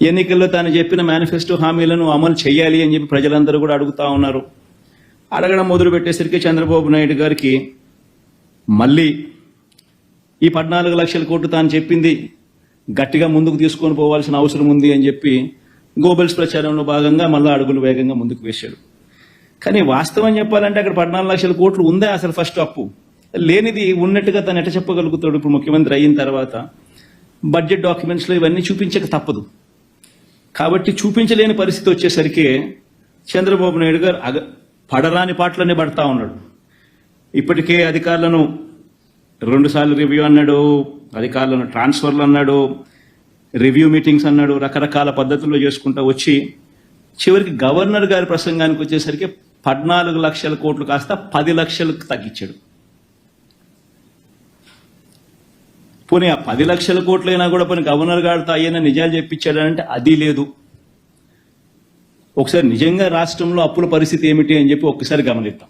ఎన్నికల్లో తాను చెప్పిన మేనిఫెస్టో హామీలను అమలు చేయాలి అని చెప్పి ప్రజలందరూ కూడా అడుగుతా ఉన్నారు. అడగడం మొదలు పెట్టేసరికి చంద్రబాబు నాయుడు గారికి మళ్ళీ ఈ పద్నాలుగు లక్షల కోట్లు తాను చెప్పింది గట్టిగా ముందుకు తీసుకొని పోవాల్సిన అవసరం ఉంది అని చెప్పి గోబెల్స్ ప్రచారంలో భాగంగా మళ్ళీ అడుగులు వేగంగా ముందుకు వేశాడు. కానీ వాస్తవం చెప్పాలంటే అక్కడ పద్నాలుగు లక్షల కోట్లు ఉందా అసలు ఫస్ట్ అప్పు? లేనిది ఉన్నట్టుగా తను ఎట చెప్పగలుగుతాడు ఇప్పుడు ముఖ్యమంత్రి అయిన తర్వాత. బడ్జెట్ డాక్యుమెంట్స్లో ఇవన్నీ చూపించక తప్పదు. కాబట్టి చూపించలేని పరిస్థితి వచ్చేసరికి చంద్రబాబు నాయుడు గారు అగ పడరాని పాటలనే పడతా ఉన్నాడు. ఇప్పటికే అధికారులను రెండుసార్లు రివ్యూ అన్నాడు అధికారులను ట్రాన్స్ఫర్లు అన్నాడు రివ్యూ మీటింగ్స్ అన్నాడు రకరకాల పద్ధతుల్లో చేసుకుంటూ వచ్చి చివరికి గవర్నర్ గారి ప్రసంగానికి వచ్చేసరికి పద్నాలుగు లక్షల కోట్లు కాస్త పది లక్షలకు తగ్గించాడు. పోనీ ఆ పది లక్షల కోట్లైనా కూడా పోనీ గవర్నర్ గారితో అయ్యన నిజాలు చెప్పించాడంటే అది లేదు. ఒకసారి నిజంగా రాష్ట్రంలో అప్పుల పరిస్థితి ఏమిటి అని చెప్పి ఒక్కసారి గమనిద్దాం.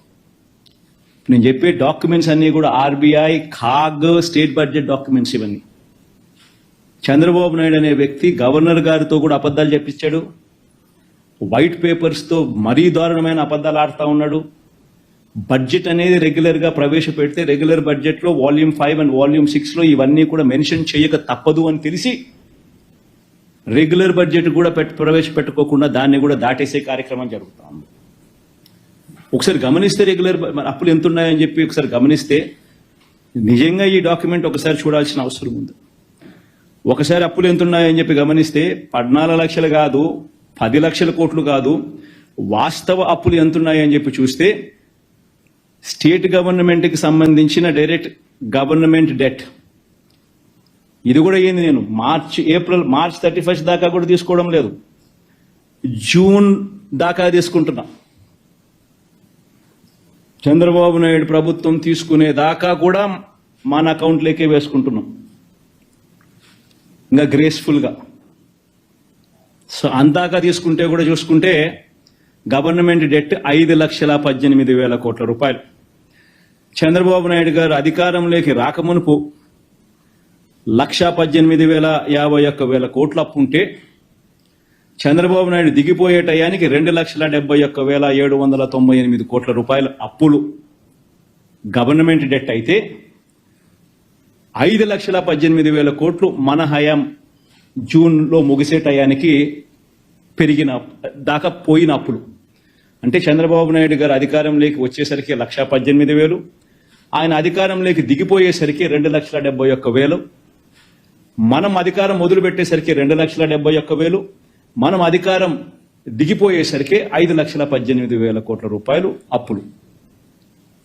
నేను చెప్పే డాక్యుమెంట్స్ అన్నీ కూడా RBI CAG state budget documents ఇవన్నీ. చంద్రబాబు నాయుడు అనే వ్యక్తి గవర్నర్ గారితో కూడా అబద్ధాలు చెప్పించాడు. వైట్ పేపర్స్తో మరీ దారుణమైన అబద్ధాలు ఆడుతూ ఉన్నాడు. బడ్జెట్ అనేది రెగ్యులర్గా ప్రవేశపెడితే రెగ్యులర్ బడ్జెట్లో వాల్యూమ్ ఫైవ్ అండ్ వాల్యూమ్ సిక్స్లో ఇవన్నీ కూడా మెన్షన్ చేయక తప్పదు అని తెలిసి రెగ్యులర్ బడ్జెట్ కూడా పెట్ ప్రవేశపెట్టుకోకుండా దాన్ని కూడా దాటేసే కార్యక్రమం జరుగుతుంది ఒకసారి గమనిస్తే రెగ్యులర్ అప్పులు ఎంత ఉన్నాయని చెప్పి ఒకసారి గమనిస్తే నిజంగా ఈ డాక్యుమెంట్ ఒకసారి చూడాల్సిన అవసరం ఉంది. ఒకసారి అప్పులు ఎంత ఉన్నాయని చెప్పి గమనిస్తే పద్నాలుగు లక్షలు కాదు పది లక్షల కోట్లు కాదు వాస్తవ అప్పులు ఎంత ఉన్నాయని చెప్పి చూస్తే స్టేట్ గవర్నమెంట్కి సంబంధించిన డైరెక్ట్ గవర్నమెంట్ డెట్. ఇది కూడా ఏంది నేను? March April March thirty first దాకా కూడా తీసుకోవడం లేదు. జూన్ దాకా తీసుకుంటున్నా. చంద్రబాబు నాయుడు ప్రభుత్వం తీసుకునే దాకా కూడా మన అకౌంట్లోకే వేసుకుంటున్నాం. ఇంకా గ్రేస్ఫుల్గా. సో అందాక తీసుకుంటే కూడా చూసుకుంటే గవర్నమెంట్ డెట్ ఐదు లక్షల పద్దెనిమిది వేల కోట్ల రూపాయలు. చంద్రబాబు నాయుడు గారు అధికారంలోకి రాకమునుపు లక్ష పద్దెనిమిది వేల యాభై ఒక్క వేల కోట్ల అప్పు ఉంటే చంద్రబాబు నాయుడు దిగిపోయే టయానికి రెండు లక్షల డెబ్బై ఒక్క వేల ఏడు వందల తొంభై ఎనిమిది కోట్ల రూపాయల అప్పులు. గవర్నమెంట్ డెట్ అయితే ఐదు లక్షల పద్దెనిమిది వేల కోట్లు మన హయాం జూన్లో ముగిసే టయానికి పెరిగిన దాకా పోయిన అప్పులు. అంటే చంద్రబాబు నాయుడు గారు అధికారంలోకి వచ్చేసరికి లక్ష పద్దెనిమిది వేలు ఆయన అధికారంలోకి దిగిపోయేసరికి రెండు లక్షల డెబ్బై ఒక్క వేలు. మనం అధికారం మొదలుపెట్టేసరికి రెండు లక్షల డెబ్బై ఒక్క వేలు. మనం అధికారం దిగిపోయేసరికి ఐదు లక్షల పద్దెనిమిది వేల కోట్ల రూపాయలు అప్పులు.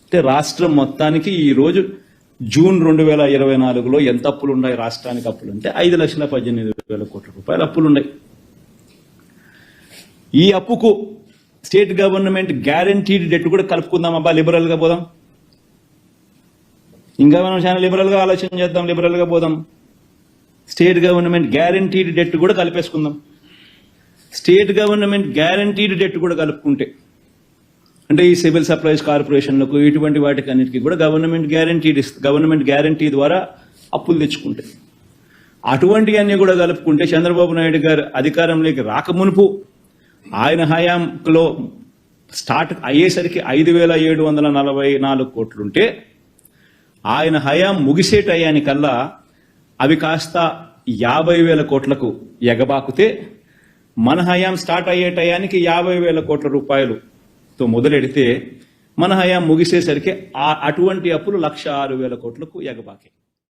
అంటే రాష్ట్రం మొత్తానికి ఈరోజు జూన్ రెండు వేల ఇరవై నాలుగులో ఎంత అప్పులు ఉన్నాయి? రాష్ట్రానికి అప్పులు అంటే ఐదు లక్షల పద్దెనిమిది వేల కోట్ల రూపాయల అప్పులు ఉన్నాయి. ఈ అప్పుకు స్టేట్ గవర్నమెంట్ గ్యారంటీడ్ డెట్ కూడా కలుపుకుందాం అబ్బా లిబరల్గా పోదాం. ఇంకా మనం చాలా లిబరల్గా ఆలోచన చేద్దాం లిబరల్గా పోదాం. స్టేట్ గవర్నమెంట్ గ్యారంటీడ్ డెట్ కూడా కలిపేసుకుందాం. స్టేట్ గవర్నమెంట్ గ్యారంటీడ్ డెట్ కూడా కలుపుకుంటే అంటే ఈ సివిల్ సప్లైస్ కార్పొరేషన్లకు ఇటువంటి వాటికి అన్నిటికీ కూడా గవర్నమెంట్ గ్యారంటీడ్ గవర్నమెంట్ గ్యారంటీ ద్వారా అప్పులు తెచ్చుకుంటే అటువంటివన్నీ కూడా కలుపుకుంటే చంద్రబాబు నాయుడు గారు అధికారంలోకి రాకమునుపు ఆయన హయాంలో స్టార్ట్ అయ్యేసరికి ఐదు వేల ఏడు వందల నలభై నాలుగు కోట్లుంటే ఆయన హయాం ముగిసే టయానికల్లా అవి కాస్త యాభై వేల కోట్లకు ఎగబాకుతే మన హయాం స్టార్ట్ అయ్యే టయానికి యాభై వేల కోట్ల రూపాయలుతో మొదలెడితే మన హయాం ముగిసేసరికి ఆ అటువంటి అప్పులు లక్ష ఆరు వేల కోట్లకు ఎగబాకే.